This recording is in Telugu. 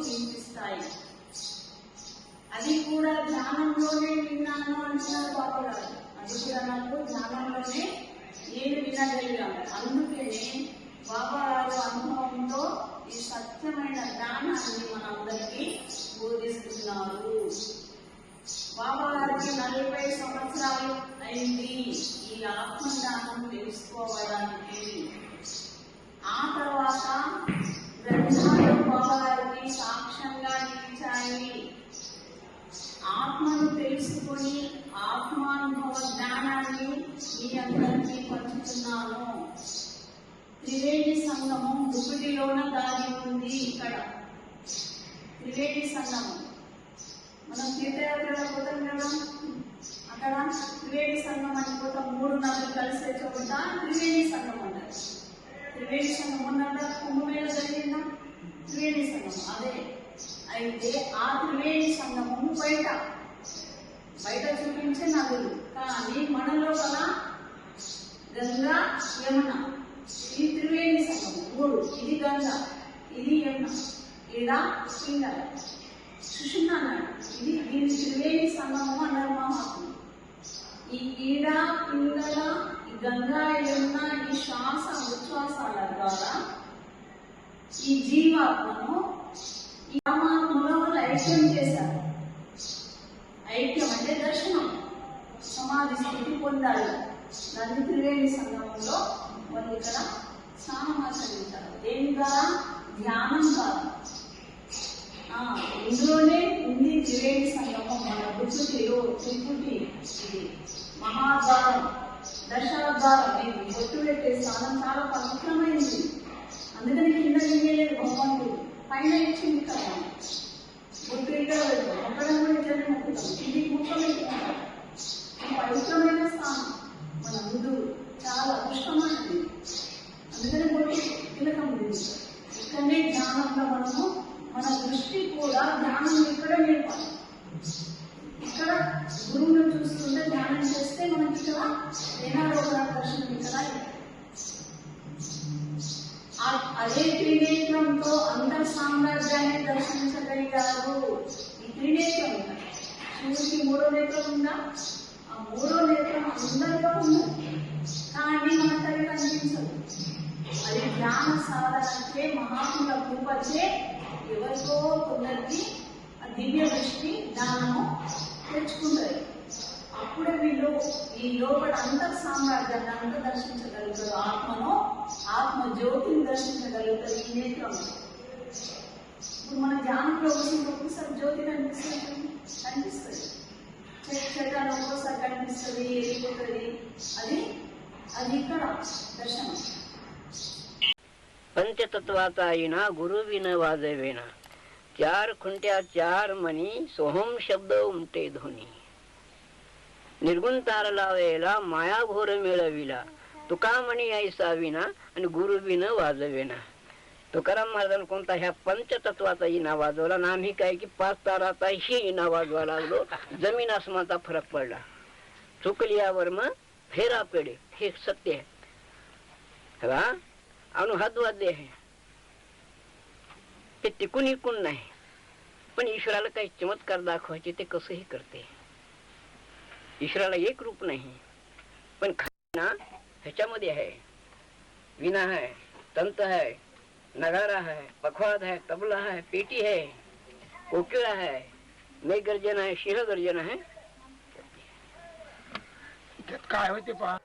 వినిపిస్తాయి. అది కూడా ధ్యానంలోనే విన్నాను అంటున్నారు బాబా అది కూడా నాకు ధ్యానంలోనే నేను వినగలిగాను. అందుకనే బాబా గారు అనుభవంతో ఈ సత్యమైన జ్ఞానాన్ని మనందరికీ బోధిస్తున్నారు. బాబా గారికి నలభై సంవత్సరాలు అయింది. ఈ ఆత్మజ్ఞానం తెలుసుకోవడానికి ఆ తర్వాత గ్రంథాలు సాక్ష్యంగా నిలిచాయి. ఆత్మను తెలుసుకొని ఆత్మానుభవ జ్ఞానాన్ని మీ అందరికీ పంచుతున్నాను. త్రివేణి సంగమం దుప్పటిలోన దారి ఉంది ఇక్కడ. త్రివేణి సంగమం. మనం తీర్థయాత్రలో పోతాం కదా? అక్కడ త్రివేణి సంఘం అని పోతాం. మూడు నాలుగు కలిసే చోట త్రివేణి సంఘం అంటారు. త్రివేణి సంఘం ఉన్నదా కుంభమేళ జరిగిందా త్రివేణి సంఘం. అదే. అయితే ఆ త్రివేణి సంఘము బయట. బయట చూపించే నదులు కానీ మనలో కదా గంగా యమున. ఈ త్రివేణి సంఘం. మూడు. ఇది గంగా. ఇది యమున. ఇలా పింగళ సుషున్నాడు ఇది దీని త్రివేణి సంఘము అన్నారు మహాత్ములు ఈ ఈడ పింగళ గంగా యమున ఈ శ్వాస ఉచ్ఛ్వాసాల ద్వారా ఈ జీవాత్మను ఈ పరమాత్మలో ఐక్యం చేశారు. ఐక్యం అంటే దర్శనం. సమాధి స్థితి పొందాలి. దాన్ని త్రివేణి సంగమంలో వాళ్ళు ఇక్కడ స్నానం ఆచరించారు. దేని ద్వారా? ధ్యానం ద్వారా. ఇందులోనే ఉంది త్రివేణి సంగమం. మన బుద్ధుటిలో త్రిపుటి ఇది. మహాద్వారం. దశాద్వారం ఇది బొట్టు పెట్టే స్థానం చాలా పవిత్రమైనది. అందుకని కింద దిగలేదు భగవంతుడు పైన ఇచ్చింది కదా బొట్టు ఇక్కడ పెడతాం అక్కడ కూడా ఇట్లనే మొక్కుతాం ఇది ముఖం పవిత్రమైన స్థానం మన ముందు చాలా అదృష్టమైనది. అందుకని బొట్టు కీలకం ఉంది ఇక్కడనే జ్ఞానంలో మనము మన దృష్టి కూడా జ్ఞానం ఇక్కడ నేర్పాలి ఇక్కడ గురువు ధ్యానం చేస్తే మనకి ఇక్కడ దేహారోగ దర్శనం ఇక్కడ అదే త్రినేత్రంతో అంతర్ సామ్రాజ్యాన్ని దర్శించగలిగారు ఈ త్రినేత్రం సూర్యుడికి మూడో నేత్రం ఉందా? ఆ మూడో నేత్రం అందరిలో ఉంది. కానీ మన తల్లి కనిపించదు. అది జ్ఞాన సాధనకే మహాత్ముల కృపచే ఎవరికో కొందరికి ఆ దివ్య దృష్టి జ్ఞానము తెచ్చుకుంటారు అప్పుడే వీళ్ళు ఈ లోపల అంతర్ సామ్రాజ్యాన్ని అంత దర్శించగలుగుతారు ఆత్మను ఆత్మ జ్యోతిని దర్శించగలుగుతారు ఈ నేత్రం ఇప్పుడు మన ధ్యానంలో వచ్చిన ఒక్కసారి జ్యోతి కనిపిస్తుంది కనిపిస్తుంది చట్టాలు ఒక్కోసారి కనిపిస్తుంది వెళ్ళిపోతుంది. అది అది ఇక్కడ దర్శనం. పంచతత్వాతాయిన ಗುರುವಿನ చార్ కుంటే ఆ చార్ మని సోహం శబ్దం ఉంటే ಧ್ವನಿ निर्गुण तार लावेला माया घोर मिळविला. तुका म्हणी ऐसा विना आणि गुरु वाजविना. तुकाराम महाराजांनी कोणता ह्या पंचतत्वाचा इना वाजवला? आणि आम्ही काय की पाच ताराचाही इना वाजवा लागलो. जमीन आसमानाचा फरक पडला. चुकल्यावर मग फेरा पेडे. हे सत्य आहे. का अनुहाद्वाद्य आहे. ते टिकून इकून नाही. पण ईश्वराला काही चमत्कार दाखवायचे ते कसंही करते. ईश्वराला एक रूप नाही. पण खाना ह्याच्यामध्ये आहे. विना है तंत है नगारा है पखवाद है तबला है पेटी है कोकिळा है मेघ गर्जन आहे शिरगर्जन आहे. त्यात काय होते पहा?